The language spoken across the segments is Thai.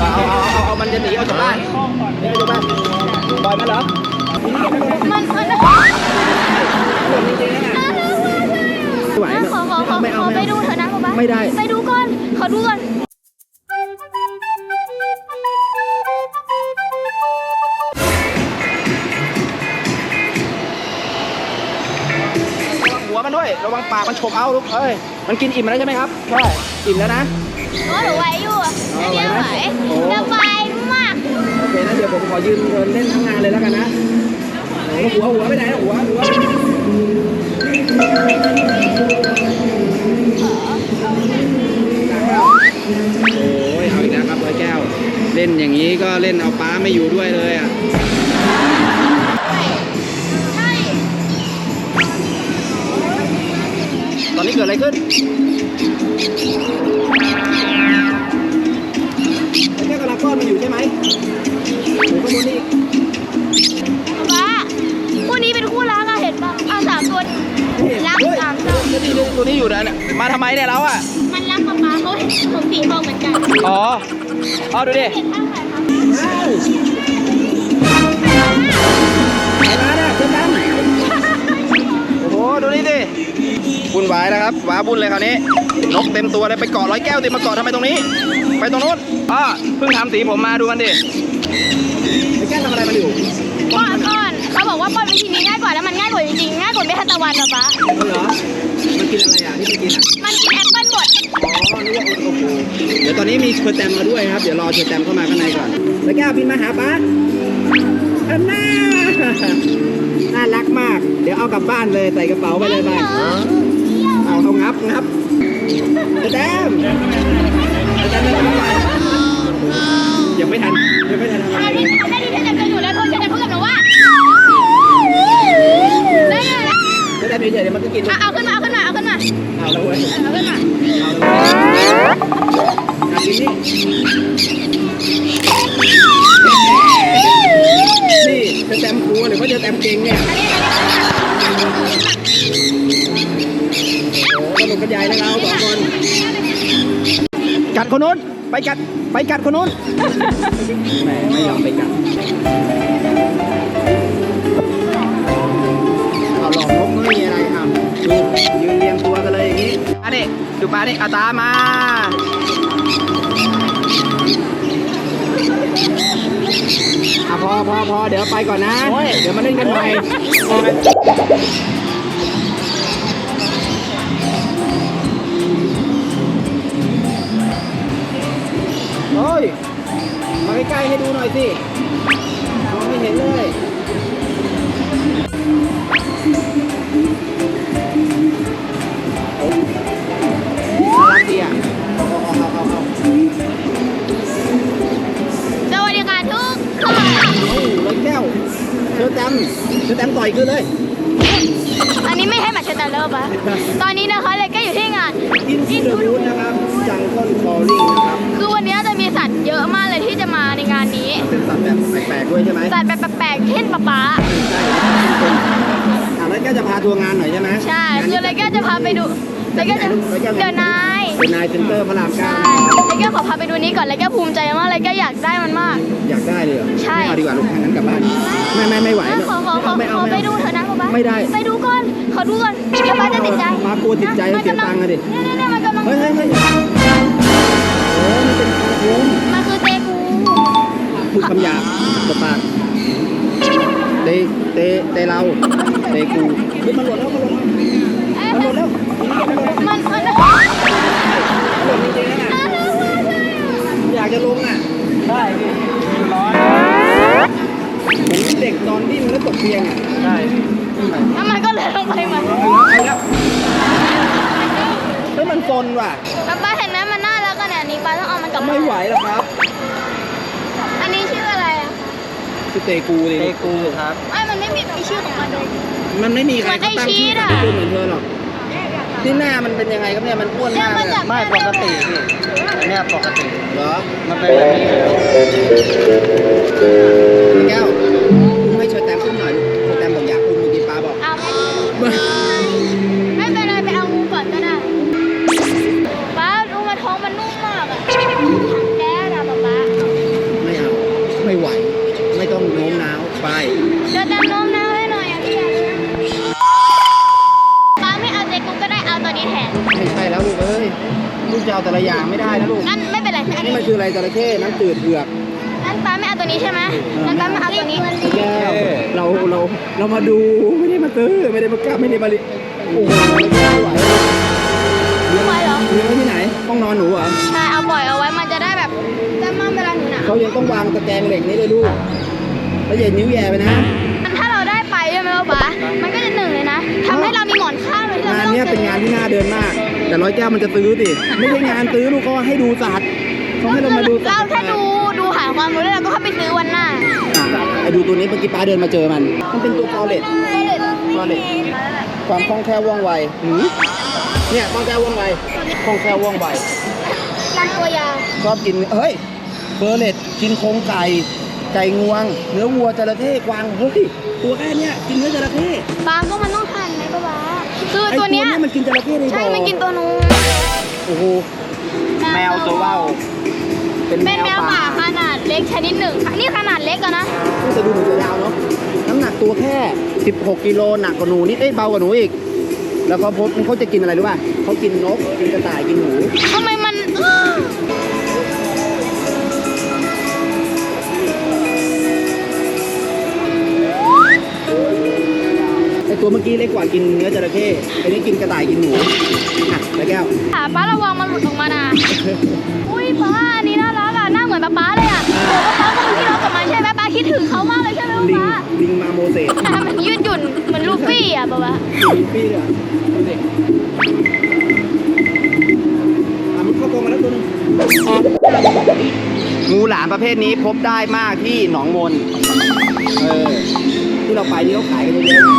เอาเอาเอาเอามันจะหนีเอาจากบ้านหนีออกจากบ้านปล่อยมันเหรอมันมันไม่ไหวขอขอขอขอไปดูเถอะนะคุณป้าไม่ได้ ไปดูก่อน ขอดูก่อน วยระวังปากมันฉกเอาลูกเอ้ยมันกินอิ่มแล้วใช่ไหมครับใช่อิ่มแล้วนะโอ้หนูไหวอยู่อะอ๋ออันเนี้ยไหไหววไหมโอ้สบายมากโอเคนะเดี๋ยวผมขอยืนเดินเล่นทั้งงานเลยแล้วกันนะโอ้โหหัวหัวไปไหนนะหัวหัวโอ้ยเอาอีกแล้วครับร้อยแก้ว เล่นอย่างนี้ก็เล่นเอาป้าไม่อยู่ด้วยเลยอะ ขึ้นไอ้แก้วกำลังก้อนมันอยู่ใช่ไหมโอ้ข้างบนนี่ป๊าคู่นี้เป็นคู่รักอะเห็นป่ะเอาสามตัวรักเฮ้ยสามตัวแล้วนี่ตัวนี้อยู่นะเนี่ยมาทำไมเนี่ยเราอะมันรักป๊าป๊าเขาเห็นผมสีทองเหมือนกันอ๋อเอาดูดิเห็นข้างไหนครับอ้าวไปมาเนี่ยเชิญดำโอ้โหดูนี่ดิ บุญวายนะครับว้าบุญเลยคราวนี้ นกเต็มตัวเลยไปเกาะร้อยแก้วติมาเกาะทำไมตรงนี้ ไปตรงนู้นอ่าเพิ่งทำสีผมมาดูมันดิไอ้แก้วทำอะไรมันอยู่ป้อนป้อนเขาบอกว่าป้อนวิธีนี้ง่ายกว่าแล้วมันง่ายกว่าจริงๆง่ายกว่าเม็ดทานตะวันป๊าป๊ามันเหรอมันกินอะไรอะที่มันกินอะมันกินแอปเปิ้ลบดอ๋อนึกว่าโอ้โหเดี๋ยวตอนนี้มีเชอร์แตมมาด้วยครับเดี๋ยวรอเชอร์แตมเข้ามาข้างในก่อนแล้วแก้วบินมาหาป้าอันน่าน่ารักมาก เดี๋ยวเอากลับบ้านเลยใส่กระเป๋าไปเลยไป เอาเขางับงับเชอร์แตมเชอร์แตมไม่ทำอะไรยังไม่ทันยังไม่ทันทำอะไรอันเลนี้ยอันนี้ที่จะจะอยู่แล้วเขาจะจะพูดกับหนูว่าได้ไงล่ะเชอร์แตมเฉยๆเดี๋ยวมันก็กินเอาเอาขึ้นมาเอาขึ้นมาเอาขึ้นมาเอาแล้วเว้ยเอาขึ้นมาเอาแล้วเว้ยอยากกินนี่นี่เชอร์แตมกลัวหรือว่าเชอร์แตมเก่งเนี่ย โอ้สนุกกันใหญ่เลยเราสองคนกัดคนนู้นไปกัดไปกัดคนนู้นแหมไม่ยอมไปกัดเอาหลอกนกไม่มีอะไรครับดูยืนเรียงตัวกันเลยอย่างนี้มาดิดูปลาดิเอาตามมาอะพอพอพอเดี๋ยวไปก่อนนะ เดี๋ยวมาเล่นกันใหม่ ใกล้ๆให้ดูหน่อยสิมองไม่เห็นเลยน่ารักดีอะเอาเอาเอาเอาเอาสวัสดีค่ะทุกคนเอาร้อยแก้วเชอแตมเชอแตมต่อยคืนเลย อันนี้ไม่ให้หมาเชตเตอร์เลอร์ปะตอนนี้นะคะเลยก็อยู่ที่งาน อินทูเดอะรูทนะครับ จังก้นคอลลิ่งนะครับ คือวันนี้จะมีสัตว์เยอะมากเลยที่ ปลกๆด้วยใช่ไหมสัตว์แบบแปลกๆเช่นป๊าป๊าใช่อะแล้วแกจะพาทัวร์งานหน่อยใช่ไหมใช่คือเลยก็จะพาไปดูเลยก็จะเดี๋ยวนายเป็นนายเซ็นเตอร์พระรามใช่เก้าเลยก็ขอพาไปดูนี้ก่อนเลยก็ภูมิใจมากเลยก็อยากได้มันมาก อยากได้เลยเหรอใช่ ไม่เอาดีกว่าลูกงั้นกลับบ้านไม่ไม่ไม่ไหวขอขอขอไม่ขเอาอไม่ไปเอาดูเถอะนะป๊าป๊าไม่ได้ ไปดูก่อน ขอดูก่อนเดี๋ยวป๊าจะติดใจป๊ากลัวติดใจมันเสียกำลัตังค์อะดิเนี่ยเนี่ยเนี่ยมันกำลังเฮ้ยเฮ้ยเฮ้ยโอ้มันเป็นคาร์ทูนมันคือเตกูพูด คำหยาบตบปากเตเตเตเราเตกูเฮ้ยมันหล่นแล้วมันหล่นแล้วเอ๊ะมันหล่นแล้วมันหล่นแล้วมันมันมันหล่นจริงๆนะน่ารักมากเลยอะอยากจะลงอะได้พี่ร้อยเหมือนเด็กตอนดิ้นแล้วตกเตียงอะได้แล้วมันก็เลยลงไปมันเอาแล้วเฮ้ยมันซนว่ะป๊าป๊าเห็นไหมมันน่ารักขนาดนี้ป๊าต้องเอามันกลับไม่ไหวหรอกครับ อันนี้ชื่ออะไรอะ คือเตกูเลยเตกูครับไม่มันไม่มีมีชื่อของมันเลย มันไม่มีใครเขาตั้งชื่อเหมือนไอ้ชีสอะให้ดูเหมือนเธอหรอกที่หน้ามันเป็นยังไงครับเนี่ยมันอ้วนเนี่ยมากมันเลยจากไม่ปกติพี่เนี่ยปกติเหรอมันเป็นแบบนี้อยู่แล้วแก้ว จระเข้น้ำจืดเผือกงั้นป้าไม่เอาตัวนี้ใช่ไหมงั้นป้าไม่เอาตัวนี้แก้วเราเราเรามาดูไม่ได้มาซื้อไม่ได้มากลับไม่ได้มาลิโอ้โหไม่ไหวไหวเหรอเลี้ยงไว้ที่ไหนห้องนอนหนูเหรอใช่เอาปล่อยเอาไว้มันจะได้แบบได้มั่งเวลาหนูหนาวเขายังต้องวางตะแกรงเหล็กนี่เลยลูกแล้วอย่านิ้วแย่ไปนะถ้าเราได้ไปใช่ไหมป้ามันก็จะหนึ่งเลยนะทำให้เรามีหมอนข้างเลยที่เรางานไม่ต้องเนี้ยเป็นงานที่น่าเดินมาก แต่ร้อยแก้วมันจะซื้อสิไม่ใช่งานซื้อลูกเขาให้ดูสัตว์ เขาให้เรามาดูสัเราตว์แค่ดูดูหาความรู้แล้วเราก็เข้าไปซื้อวันหน้าอะไอ้ดูตัวนี้เมื่อกี้ป้าเดินมาเจอมัน มันเป็นตัวฟอเรสฟอเรสความคล่องแคล่วว่องไวหือเนี่ยคล่องแคล่วว่องไวคล่องแคล่วว่องไว ลำตัวยาวชอบกินเฮ้ยเฟอร์เรสกินโครงไก่ ไก่งวง เนื้อวัวจระเข้กวาง เฮ้ย ตัวแค่เนี้ยกินเนื้อจระเข้บางก็มันต้องทันไหมป้าบ้าคือไอ้ตัวเนี้ยมันกินจระเข้ในบ่อใช่มันกินตัวนู้นโอ้โห แมวตัวว่าว เป็นแมเป็นวแมวป่าป่าขนาดเล็กชนิดหนึ่งค่ะนี่ขนาดเล็กอะนะผู้จะดูเหมือนจะยาวเนาะน้ำหนักตัวแค่ 16 กิโลหนักกว่าหนูนี่เอ้ยเบากว่าหนูอีก แล้วเขาพบเขาจะกินอะไรรู้ป่ะเขากินนกกินกระต่ายกินหนูทำไมมันไอตัวเมื่อกี้เล็กกว่ากินเนื้อจระเข้ไอันนี้กินกระต่ายกินหนูอะแล้วแก้วขาป้าระวังมันหลุดออกมานะอุ้ยป้า หน้าเหมือนป้าป้าเลยอะโอ้ป้าก็เป็นพี่น้องกับมันใช่ไหมป้าคิดถึงเขามากเลยใช่ไหมลิงป้าลิงมาโมเสสแต่ทำมันยืดหยุ่นเหมือนลูฟี่อะป้าป้าลิงปี้เลยเหรอดูสิอะมันเข้ากรงมาแล้วตัวหนึงงูหลามประเภทนี้พบได้มากที่หนองมนเออที่เราไปที่เขาขายกันเยอะๆ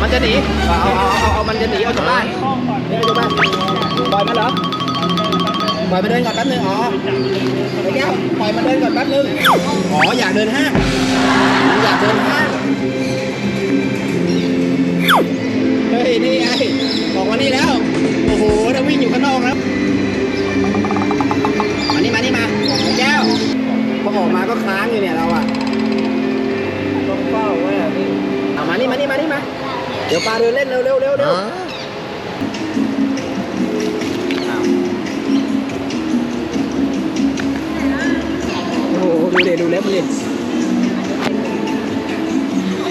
มันจะหนีเอาเอาเอาเอาเอามันจะหนีเอาจากบ้านหนีเอาจากบ้าน ปล่อยมันเหรอปล่อยมันเดินก่อนแป๊บนึงอ๋อไอ้แก้วปล่อยมันเดินก่อนแป๊บนึงอ๋ออยากเดินห้างอยากเดินห้างเฮ้ยนี่ไงออกมานี่แล้วโอ้โหถ้าวิ่งอยู่ข้างนอกแล้วมานี่มานี่มาแก้วพอออกมาก็ค้างอยู่เนี่ยเราอะต้องเฝ้าไว้อะพี่เอามานี่มานี่มานี่มาเดี๋ยวปลาเดินเล่นเร็วเร็วเร็วเร็ว ดูเด็ดูเล็บมันดิ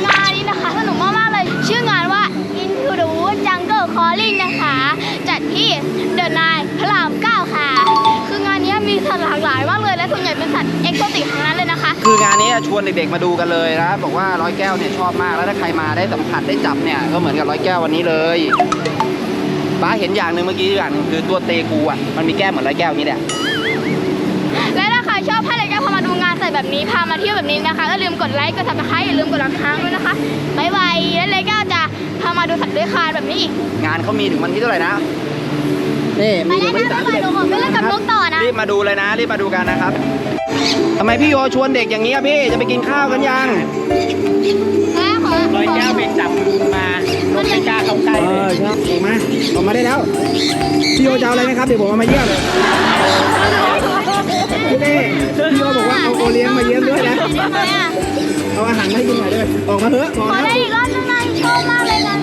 งานนี้นะคะสนุกมากๆเลย ชื่องานว่า Into the Woods Jungle Calling นะคะ จัดที่เดอะนายพระราม9ค่ะ คืองานนี้มีสัตว์หลากหลายมากเลย และส่วนใหญ่เป็นสัตว์เอกโซติกทั้งนั้นเลยนะคะ คืองานนี้ชวนเด็กๆมาดูกันเลยนะบอกว่าร้อยแก้วเนี่ยชอบมากแล้วถ้าใครมาได้สัมผัสได้จับเนี่ยก็เหมือนกับร้อยแก้ววันนี้เลยป้าเห็นอย่างหนึ่งเมื่อกี้อย่างหนึงคือตัวเตกูอะมันมีแก้มเหมือนร้อยแก้วอย่างนี้แหละและถ้าใครชอบให้ แบบนี้พามาเที่ยวแบบนี้นะคะก็อย่าลืมกดไลค์กดซับสไครต์อย่าลืมกดรับค้างด้วยนะคะบ๊ายบายและรายการจะพามาดูสัตว์เลื้อยคลานแบบนี้อีกงานเขามีถึงวันที่เท่าไหร่นะนี่ไปมีแล้ถึวงวันนะที่บ๊ายบายหนูขอไปเล่นกับนกต่อนะรีบมาดูเลยนะรีบมาดูกันนะครับทำไมพี่โยชวนเด็กอย่างนี้อะพี่จะไปกินข้าวกันยังแม่ขอร้อยแก้วไปจับมานกไม่กล้าเข้าใกล้เอเลอยครับออกมาออกมาได้แล้วพี่โยจะเอาอะไรไหมครับเดี๋ยวผมเอามาเยี่ยม พี่เต้พี่โอบอกว่าเอาโอเลี้ยงมาเยี่ยมด้วยนะ ทำะเอาอาหารมาให้กินหน่อยด้วย ออกมาเถอะขอได้อีกรอบนึงนะชอบมากเลยนะ